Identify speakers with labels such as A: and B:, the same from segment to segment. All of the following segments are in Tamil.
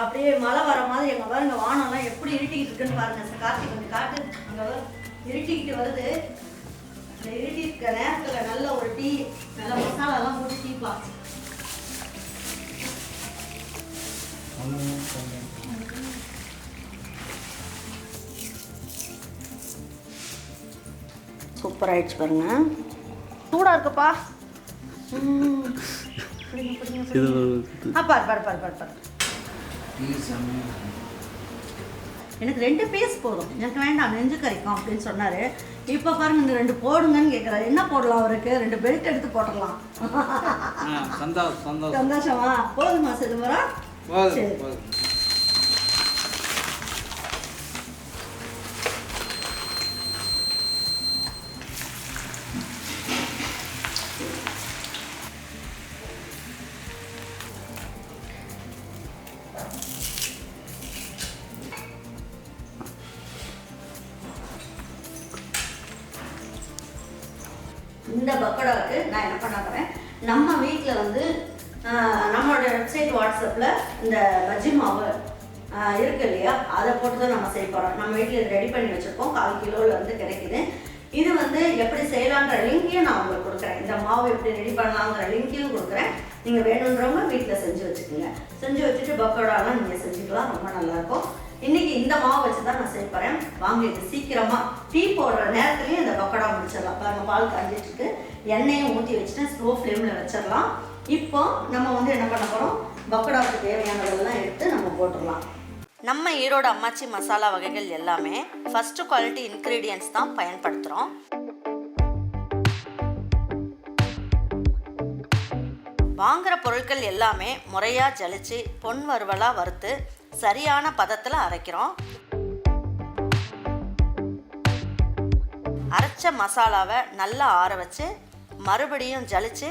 A: அப்படியே மழை வர மாதிரி எங்க பாருங்க வானம்லாம் எப்படி இருட்டிக்கிட்டு இருக்குன்னு பாருங்க. சார் கார்த்திக் கொஞ்சம் காட்டு அங்க. இருட்டிக்கிட்டு வருது. அந்த இருட்டி இருக்க நேரத்துல நல்ல ஒரு டீ நல்ல மசாலாலாம் போட்டு டீ சூப்பர் ஆயிடுச்சு பாருங்க. சூடா இருக்குப்பா. பாரு பாரு பாரு பாரு பாரு. எனக்கு ரெண்டு பீஸ் போதும். எனக்கு வேண்டாம் நெஞ்சு கறிக்கும் அப்படின்னு சொன்னாரு. இப்போ பாருங்க இந்த ரெண்டு போடுங்கன்னு கேட்குறாரு என்ன போடலாம் அவருக்கு? ரெண்டு பெல்ட் எடுத்து போட்டுடலாம்.
B: சந்தோஷம்
A: போதுமா சிதம்பரம் சரி. வந்து நம்மளோட வெப்சைட் வாட்ஸ்அப்பில் இந்த பஜ்ஜி மாவு இருக்கு இல்லையா? அதை போட்டு தான் நம்ம செய்ய போகிறோம் நம்ம வீட்டில் இது ரெடி பண்ணி வச்சுருக்கோம். கால் கிலோவில் வந்து கிடைக்குது. இது வந்து எப்படி செய்யலாங்கிற லிங்கையும் நான் உங்களுக்கு கொடுக்குறேன். இந்த மாவு எப்படி ரெடி பண்ணலாங்கிற லிங்கையும் கொடுக்குறேன். நீங்கள் வேணுன்றவங்க வீட்டில் செஞ்சு வச்சுக்கோங்க. செஞ்சு வச்சுட்டு பக்கோடாலாம் நீங்கள் செஞ்சுக்கலாம். ரொம்ப நல்லாயிருக்கும். இன்றைக்கி இந்த மாவு வச்சு தான் நான் செய்ய போகிறேன் வாங்க இது சீக்கிரமாக டீ போடுற நேரத்துலேயும் இந்த பக்கோடா முடிச்சிடலாம். பாருங்கள் பால் காஞ்சிட்டு இருக்கு. எண்ணெயும் ஊற்றி வச்சுட்டு ஸ்லோ ஃப்ளேமில் வச்சிடலாம். இப்போ நம்ம வந்து என்ன பண்ண போகிறோம் பக்கடாவுக்கு தேவையானதெல்லாம் எடுத்து நம்ம போட்டுடலாம். நம்ம ஈரோடு அம்மாச்சி மசாலா வகைகள் எல்லாமே ஃபஸ்ட்டு குவாலிட்டி இன்க்ரீடியன்ஸ் தான் பயன்படுத்துகிறோம் வாங்குகிற பொருட்கள் எல்லாமே முறையாக ஜலிச்சு பொன் வறுவலாக வறுத்து சரியான பதத்தில் அரைக்கிறோம். அரைச்ச மசாலாவை நல்லா ஆற வச்சு மறுபடியும் ஜலிச்சு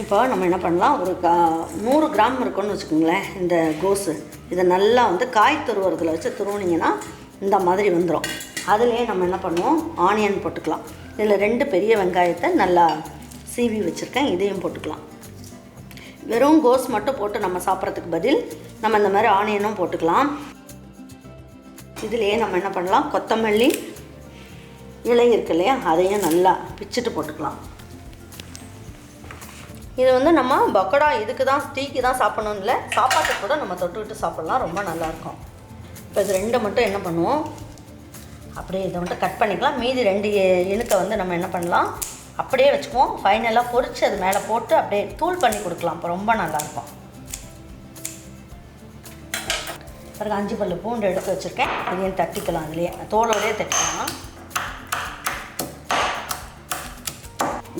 A: இப்போ நம்ம என்ன பண்ணலாம்? ஒரு கா நூறு கிராம் இருக்குன்னு வச்சுக்கோங்களேன் இந்த கோஸு. இதை நல்லா வந்து காய் துருவுறதுல வச்சு துருவுனீங்கன்னா இந்த மாதிரி வந்துடும் அதுலேயே நம்ம என்ன பண்ணுவோம்? ஆனியன் போட்டுக்கலாம். இதில் ரெண்டு பெரிய வெங்காயத்தை நல்லா சீவி வச்சுருக்கேன். இதையும் போட்டுக்கலாம். வெறும் கோஸ் மட்டும் போட்டு நம்ம சாப்பிட்றதுக்கு பதில் நம்ம இந்த மாதிரி ஆனியனும் போட்டுக்கலாம். இதுலேயே நம்ம என்ன பண்ணலாம்? கொத்தமல்லி இலை இருக்கு இல்லையா? அதையும் நல்லா பிச்சுட்டு போட்டுக்கலாம். இது வந்து நம்ம பக்கோடா இதுக்கு தான் டீக்கு தான் சாப்பிடணும் இல்லை சாப்பாட்டுக்கு கூட நம்ம தொட்டுக்கிட்டு சாப்பிட்லாம். ரொம்ப நல்லாயிருக்கும். இப்போ இது ரெண்டை மட்டும் என்ன பண்ணுவோம்? அப்படியே இதை மட்டும் கட் பண்ணிக்கலாம். மீதி ரெண்டு எ- வந்து நம்ம என்ன பண்ணலாம்? அப்படியே வச்சுக்குவோம். ஃபைனலாக பொறிச்சு அது மேலே போட்டு அப்படியே தூள் பண்ணி கொடுக்கலாம். அப்போ ரொம்ப நல்லாயிருக்கும். பிறகு அஞ்சு பல்லு பூண்டு எடுத்து வச்சுருக்கேன். அதையும் தட்டிக்கலாம் அதுலேயே தோலோடையே தட்டிக்கலாம்.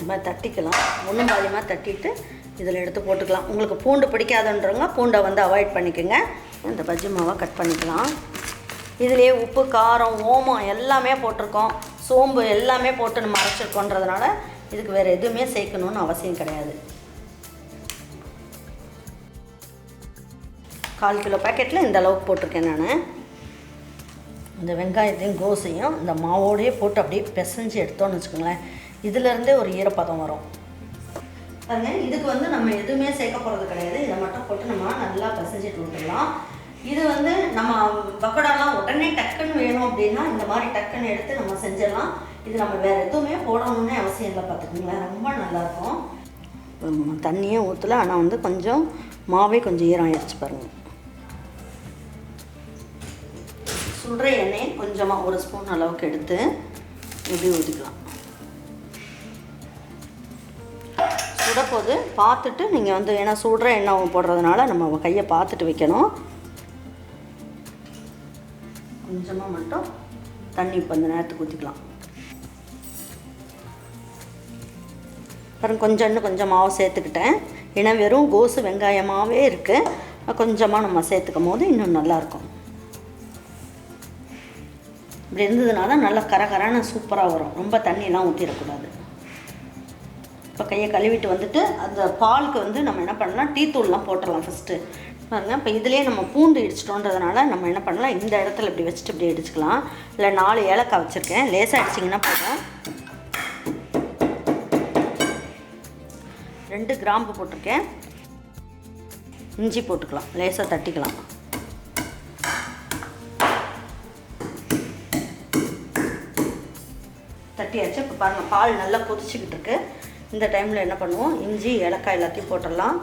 A: மாதிரி தட்டிக்கலாம். ஒன்றும் பாதியமாக தட்டிட்டு இதில் எடுத்து போட்டுக்கலாம். உங்களுக்கு பூண்டு பிடிக்காதுன்றவங்க பூண்டை வந்து அவாய்ட் பண்ணிக்கோங்க. இந்த பஜ்ஜி மாவை கட் பண்ணிக்கலாம். இதுலேயே உப்பு காரம் ஓமம் எல்லாமே போட்டிருக்கோம். சோம்பு எல்லாமே போட்டு நம்ம அரைச்சிருக்கோன்றதுனால இதுக்கு வேறு எதுவுமே சேர்க்கணுன்னு அவசியம் கிடையாது. கால் கிலோ பேக்கெட்டில் இந்த அளவுக்கு போட்டிருக்கேன் நான். இந்த வெங்காயத்தையும் கோசையும் இந்த மாவோடையே போட்டு அப்படியே பிசைஞ்சு எடுத்தோம்னு வச்சுக்கோங்களேன். இதுலேருந்தே ஒரு ஈரப்பதம் வரும். பாருங்க இதுக்கு வந்து நம்ம எதுவுமே சேர்க்க போகிறது கிடையாது. இதை மட்டும் போட்டு நம்ம நல்லா பிசைஞ்சிட்டு விட்டுடலாம். இது வந்து நம்ம பக்கோடாலாம் உடனே டக்குன்னு வேணும் அப்படின்னா இந்த மாதிரி டக்குன்னு எடுத்து நம்ம செஞ்சிடலாம். இது நம்ம வேறு எதுவுமே போடணும்னே அவசியம் இல்லை பார்த்துக்கோங்களேன். ரொம்ப நல்லாயிருக்கும். தண்ணியே ஊற்றல ஆனால் வந்து கொஞ்சம் மாவே கொஞ்சம் ஈரம் ஆயிடுச்சு பாருங்கள் சுடுற எண்ணெயை கொஞ்சமாக ஒரு ஸ்பூன் அளவுக்கு எடுத்து இப்படி ஊற்றிக்கலாம் சுடப்போது பார்த்துட்டு நீங்கள் வந்து ஏன்னா சுடுற எண்ணெய் போடுறதுனால நம்ம கையை பார்த்துட்டு வைக்கணும். கொஞ்சமாக மட்டும் தண்ணி இப்போ இந்த நேரத்துக்கு ஊற்றிக்கலாம் அப்புறம் கொஞ்சம் இன்னும் கொஞ்சம் மாவு சேர்த்துக்கிட்டேன். ஏன்னா வெறும் கோசு வெங்காயமாகவே இருக்குது கொஞ்சமாக நம்ம சேர்த்துக்கும் போது இன்னும் நல்லாயிருக்கும். இப்படி இருந்ததுனால தான் நல்லா கரகரான சூப்பராக வரும். ரொம்ப தண்ணியெலாம் ஊற்றிடக்கூடாது இப்போ கையை கழுவிட்டு வந்துட்டு அந்த பாலுக்கு வந்து நம்ம என்ன பண்ணலாம் டீ தூள்லாம் போட்டுடலாம் ஃபஸ்ட்டு பாருங்க இப்போ இதுலேயே நம்ம பூண்டு இடிச்சிட்டோன்றதுனால நம்ம என்ன பண்ணலாம் இந்த இடத்துல இப்படி வச்சுட்டு இப்படி இடிச்சுக்கலாம். இல்லை நாலு ஏலக்காய் வச்சுருக்கேன். லேசாக அடிச்சிங்கன்னா போதும். ரெண்டு கிராம்பு போட்டிருக்கேன். இஞ்சி போட்டுக்கலாம் லேசாக தட்டிக்கலாம். தட்டியாச்சு இப்போ பாருங்கள் பால் நல்லா கொதிச்சுக்கிட்டு இருக்கு. இந்த டைமில் என்ன பண்ணுவோம்? இஞ்சி ஏலக்காய் எல்லாத்தையும் போட்டுடலாம்.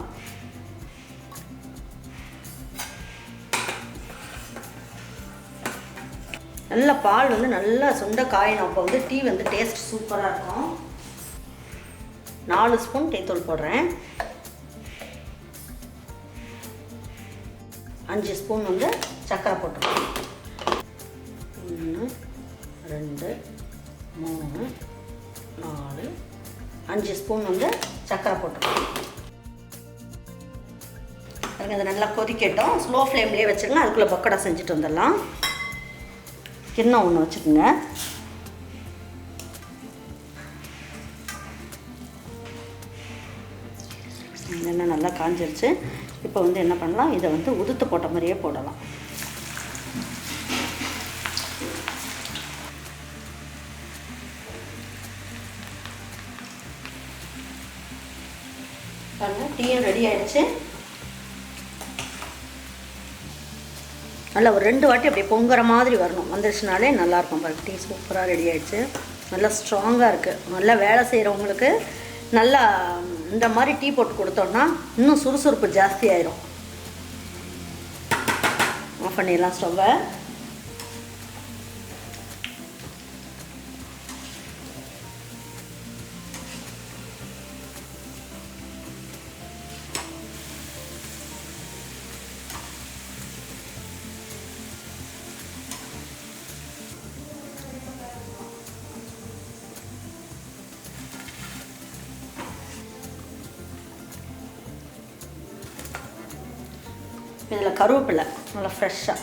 A: நல்ல பால் வந்து நல்லா சுண்ட காயணும். அப்போ வந்து டீ வந்து டேஸ்ட் சூப்பராக இருக்கும். நாலு ஸ்பூன் டீத்தூள் போடுறேன். அஞ்சு ஸ்பூன் வந்து சர்க்கரை போட்டுருக்கோம் ஒன்று ரெண்டு மூணு அஞ்சு ஸ்பூன் வந்து சர்க்கரை போட்டுருக்கோம் அதுக்கு அதை நல்லா கொதிக்கட்டும். ஸ்லோ ஃப்ளேம்லேயே வச்சுருங்க. அதுக்குள்ளே பக்கோடா செஞ்சுட்டு வந்துடலாம். கிண்ணம் ஒன்று வச்சுக்கோங்க. எண்ணெய் நல்லா காஞ்சிருச்சு. இப்போ வந்து என்ன பண்ணலாம்? இதை வந்து உதுத்து போட்ட மாதிரியே போடலாம். பாருங்கள் டீயும் ரெடி ஆயிடுச்சு. நல்லா ஒரு ரெண்டு வாட்டி அப்படியே பொங்குற மாதிரி வரணும். வந்துருச்சுனாலே நல்லாயிருக்கும் பாருங்க. டீ சூப்பராக ரெடி ஆயிடுச்சு. நல்லா ஸ்ட்ராங்காக இருக்குது நல்லா வேலை செய்கிறவங்களுக்கு நல்லா இந்த மாதிரி டீ போட்டு கொடுத்தோம்னா இன்னும் சுறுசுறுப்பு ஜாஸ்தி ஆயிரும். ஆஃப் பண்ணிடலாம் ஸ்டவ்வை. இதில் கருவேப்பிலை நல்லா ஃப்ரெஷ்ஷாக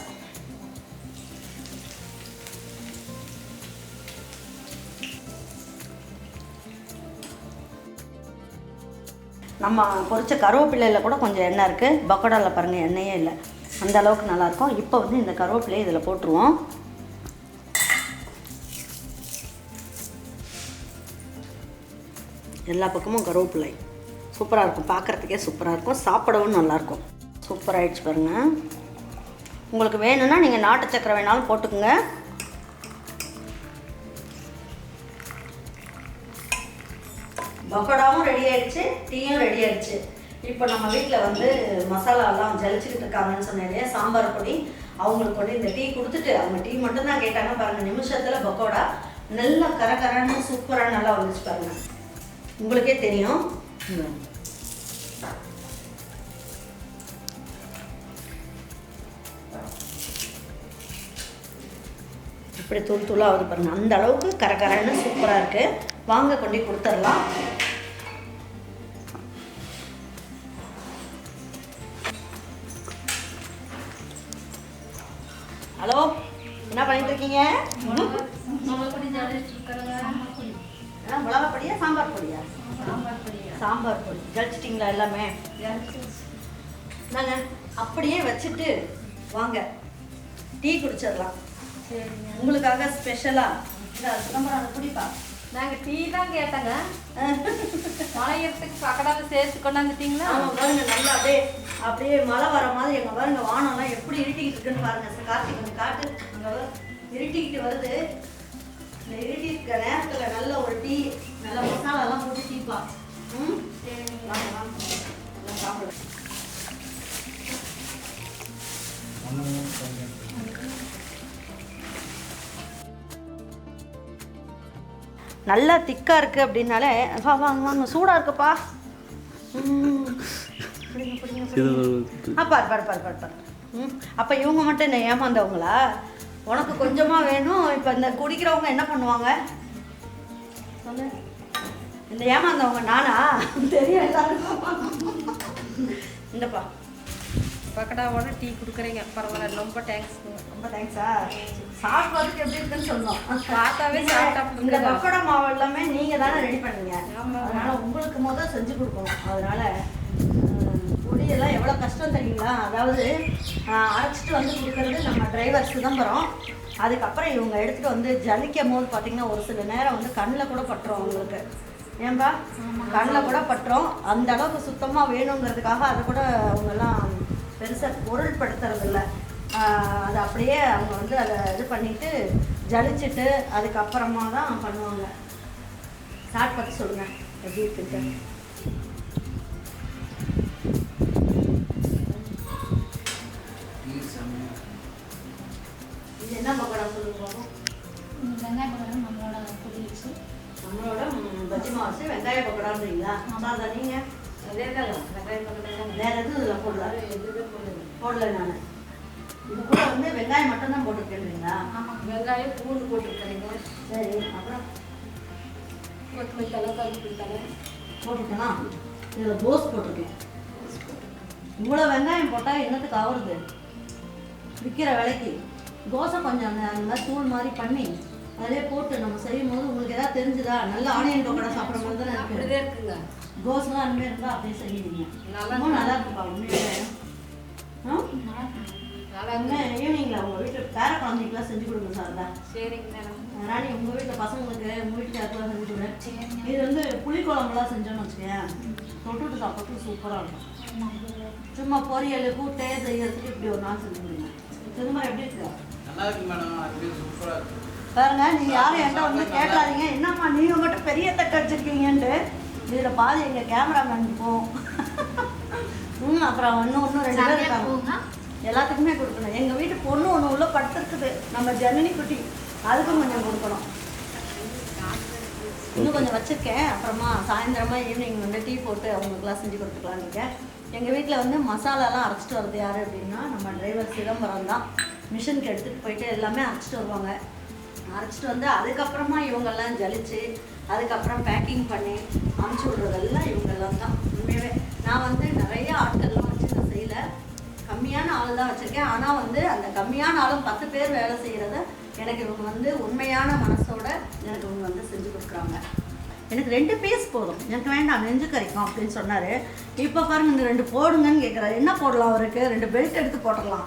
A: நம்ம பொறிச்ச கருவேப்பிலையில் கூட கொஞ்சம் எண்ணெய் இருக்குது பக்கோடாவில் பாருங்கள் எண்ணெயே இல்லை. அந்த அளவுக்கு நல்லாயிருக்கும் இப்போ வந்து இந்த கருவேப்பிலையை இதில் போட்டுருவோம். எல்லா பக்கமும் கருவேப்பிலை. சூப்பராக இருக்கும். பார்க்குறதுக்கே சூப்பராக இருக்கும். சாப்பிடவும் நல்லாயிருக்கும் சூப்பராக ஆகிடுச்சு பாருங்கள் உங்களுக்கு வேணும்னா நீங்கள் நாட்டு சக்கரை வேணாலும் போட்டுக்குங்க. பக்கோடாவும் ரெடி ஆயிடுச்சு டீயும் ரெடி ஆயிடுச்சு. இப்போ நம்ம வீட்டில் வந்து மசாலாலாம் ஜலிச்சுக்கிட்டு இருக்காங்கன்னு சொன்னேன் சாம்பார் பொடி அவங்களுக்கு வந்து இந்த டீ கொடுத்துட்டு அவங்க டீ மட்டும் தான் கேட்டாங்க. பாருங்கள் நிமிஷத்தில் பக்கோடா நல்லா கரகரன்னு சூப்பராக நல்லா வந்துச்சு பாருங்கள் உங்களுக்கே தெரியும். இப்படி தூள் தூளாக ஆகுது அந்த அளவுக்கு கரகரன்னு சூப்பராக இருக்குது வாங்க கொண்டு கொடுத்துடலாம். ஹலோ என்ன பண்ணிட்டு இருக்கீங்க? மிளகா பொடியா சாம்பார் பொடியா? சாம்பார் பொடி. ஜலிச்சிட்டிங்களா எல்லாமே? நாங்கள் அப்படியே வச்சுட்டு வாங்க. டீ குடிச்சிடலாம். உங்களுக்காக ஸ்பெஷலா இந்த சிதம்பரம் குடிப்பா.
C: நாங்க டீ தான் கேட்டோங்க. மழையத்துக்கு பக்கடால சேர்த்து கொண்டாந்துட்டீங்களா?
A: ஆமா பாருங்க நல்லா அப்படியே அப்படியே மழை வர மாதிரி எங்க பாருங்க வானம்லாம் எப்படி இருட்டிக்கிட்டு இருக்குன்னு பாருங்க கார்த்திக் கொஞ்சம் காட்டு அங்க. இருட்டிக்கிட்டு வருது. இந்த இருட்டிருக்க நேரத்துல நல்ல ஒரு டீ நல்ல மசாலாலாம் போட்டு டீப்பா. ம்? வாங்க வாங்க. நல்லா சாப்பிடுங்க நல்லா திக்கா இருக்கு அப்படின்னாலே வா வாங்க வாங்க சூடா இருக்குப்பா. ஆ பாரு பாரு பாரு பாரு பாரு. ம். அப்போ இவங்க மட்டும் என்ன ஏமாந்தவங்களா? உனக்கு கொஞ்சமாக வேணும். இப்போ இந்த குடிக்கிறவங்க என்ன பண்ணுவாங்க? இந்த ஏமாந்தவங்க நானா? தெரியும் எல்லாருக்கும். இந்தப்பா.
C: பக்கடாவோட டீ கொடுக்குறீங்க. பரவாயில்ல ரொம்ப தேங்க்ஸ்ங்க
A: ரொம்ப தேங்க்ஸா சாப்பிட்றதுக்கு எப்படி இருக்குன்னு சொன்னோம்
C: பார்த்தாவே சாப்பிட்டா
A: இந்த? பக்கோடா மாவு எல்லாமே நீங்க தானே ரெடி பண்ணீங்க.
C: ஆமா.
A: அதனால உங்களுக்கு முதல் செஞ்சு கொடுக்கணும். அதனால பொடியெல்லாம் எவ்வளோ கஷ்டம் தெரியுங்களா? அதாவது அரைச்சிட்டு வந்து கொடுக்கறது நம்ம டிரைவர் சிதம்பரம். அதுக்கப்புறம் இவங்க எடுத்துட்டு வந்து ஜலிக்கும் போது பார்த்தீங்கன்னா ஒரு சில நேரம் வந்து கண்ணில் கூட பட்டுரும் அவங்களுக்கு. ஏன்பா? கண்ணில் கூட பட்டுரும். அந்த அளவுக்கு சுத்தமாக வேணுங்கிறதுக்காக அதை கூட அவங்கெல்லாம் பெருசாக பொருள்படுத்துறது இல்லை அது அப்படியே அவங்க வந்து அதை இது பண்ணிட்டு ஜலிச்சுட்டு அதுக்கப்புறமா தான் பண்ணுவாங்க. ஸ்டார்ட் பண்ணி சொல்லுங்க. எப்படி இருக்குன்ட்டு. இது என்ன பக்கோடா சொல்லுங்க பாப்போம்.
D: வெங்காய பக்கம் நம்மளோட பொடி வச்சு
A: நம்மளோட பஜ்ஜி மாசு வெங்காய பக்கோடான்றீங்களா? அதான் நீங்க?
C: வெங்காயம்
A: வேற எதுவும் இதில் போடல
C: எதுவுமே போடுங்க
A: போடல நான் இது கூட வந்து வெங்காயம் மட்டும் தான் போட்டுருக்கேன்றீங்களா
D: ஆமாம்
C: வெங்காயம் பூண்டு போட்டுருக்கீங்க
A: சரி அப்புறம்
C: கொத்தமல்லி தலை கருப்பு தலை
A: போட்டுருக்கேனா இதில் கோஸ் போட்டிருக்கேன் இவ்வளோ வெங்காயம் போட்டால் என்னத்துக்கு ஆகுறது விற்கிற விலைக்கு தோசை கொஞ்சம் அந்த மாதிரி தூள் மாதிரி பண்ணி அதிலே போட்டு நம்ம செய்யும் போது உங்களுக்கு எதாவது தெரிஞ்சுதா நல்ல ஆனியன் பக்கோடா சாப்பிட்ற மாதிரி தானே இருக்குது
C: இருக்குங்க
A: கோஸ்லாம் அந்த மாதிரி இருந்தால் அப்படியே செய்வீங்க
C: நல்லா
A: நல்லா இருக்குப்பா உண்மையிலே ஈவினிங்கில் உங்கள் வீட்டில் பேர குழந்தைக்கெலாம் செஞ்சு கொடுங்க சார். தான்
C: சரிங்க மேடம்.
A: ராணி உங்கள் வீட்டில் பசங்களுக்கு உங்கள் செஞ்சு கொடுங்க.
D: சரிங்க.
A: இது வந்து புளிக்குழம்புலாம் செஞ்சோன்னு வச்சுக்கேன் தொட்டுட்டு சாப்பிட்டு சூப்பராக இருக்கும். சும்மா பொரியல் கூட்டே செய்யறதுக்கு இப்படி ஒரு நாள் செஞ்சு கொடுங்க. திரும்ப எப்படி இருக்கு?
B: நல்லா இருக்கு மேடம். அப்படியே சூப்பராக இருக்கு.
A: பாருங்க நீங்க யாரும் என்கிட்ட வந்து கேட்காதீங்க. என்னம்மா நீங்க மட்டும் பெரிய தட்டு வச்சிருக்கீங்கன்ட்டு இதுல பாதி எங்க கேமராமேன் போகும் ம் அப்புறம் இன்னும் இன்னும் ரெண்டு பேர் இருக்காங்க. எல்லாத்துக்குமே கொடுக்கணும். எங்க வீட்டு பொண்ணு ஒன்று உள்ள படுத்துருக்குது. நம்ம ஜனனி குட்டி அதுக்கும் கொஞ்சம் கொடுக்கணும். இன்னும் கொஞ்சம் வச்சிருக்கேன். அப்புறமா சாயந்தரமா ஈவினிங் வந்து டீ போட்டு அவங்களுக்குலாம் செஞ்சு கொடுத்துக்கலாம் நீங்கள் எங்கள் வீட்டில் வந்து மசாலாலாம் அரைச்சிட்டு வர்றது யார் அப்படின்னா நம்ம டிரைவர் சிதம்பரம் தான். மிஷினுக்கு எடுத்துகிட்டு போயிட்டு எல்லாமே அரைச்சிட்டு வருவாங்க. அரைச்சிட்டு வந்து அதுக்கப்புறமா இவங்கெல்லாம் ஜலிச்சு அதுக்கப்புறம் பேக்கிங் பண்ணி அமுச்சு விடுறதெல்லாம் இவங்கெல்லாம் தான். உண்மையாகவே நான் வந்து நிறைய ஆட்கள்லாம் வச்சு நான் செய்யலை. கம்மியான ஆள் தான் வச்சுருக்கேன். ஆனால் வந்து அந்த கம்மியான ஆளும் பத்து பேர் வேலை செய்கிறத எனக்கு இவங்க வந்து உண்மையான மனசோட எனக்கு இவங்க வந்து செஞ்சு கொடுக்குறாங்க. எனக்கு ரெண்டு பீஸ் போதும். எனக்கு வேண்டாம் நெஞ்சு கறிக்கும் அப்படின்னு சொன்னார். இப்போ பாருங்க இந்த ரெண்டு போடுங்கன்னு கேட்குறாரு என்ன போடலாம் அவருக்கு? ரெண்டு பெல்ட் எடுத்து போட்டுடலாம்.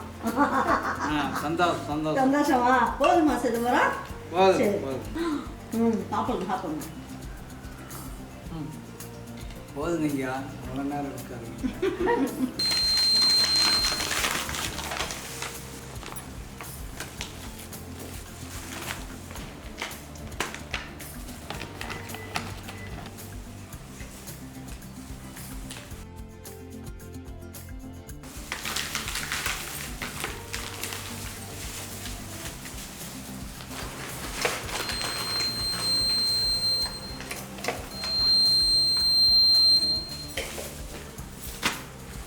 B: ஆ சந்தோஷம்
A: போதுமா சிதம்பரம் சரி. ம் சாப்பிடுங்க சாப்பிடுங்க.
B: போதும் நீங்க ரொம்ப நேரம் இருக்காது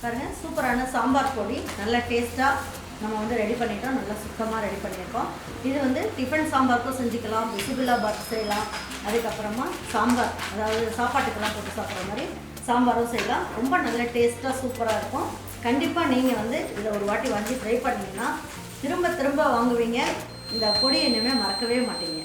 A: பாருங்கள் சூப்பரான சாம்பார் பொடி. நல்லா டேஸ்ட்டாக நம்ம வந்து ரெடி பண்ணிட்டோம். நல்லா சுத்தமாக ரெடி பண்ணியிருக்கோம். இது வந்து டிஃபன் சாம்பாருக்கும் செஞ்சுக்கலாம். பிசிபிளா பாத் செய்யலாம். அதுக்கப்புறமா சாம்பார். அதாவது சாப்பாட்டுக்கெல்லாம் போட்டு சாப்பிட்ற மாதிரி சாம்பாரும் செய்யலாம். ரொம்ப நல்ல டேஸ்ட்டாக சூப்பராக இருக்கும். கண்டிப்பாக நீங்கள் வந்து இதை ஒரு வாட்டி வாங்கி ட்ரை பண்ணிங்கன்னா திரும்ப திரும்ப வாங்குவீங்க. இந்த பொடி இனிமேல் மறக்கவே மாட்டீங்க.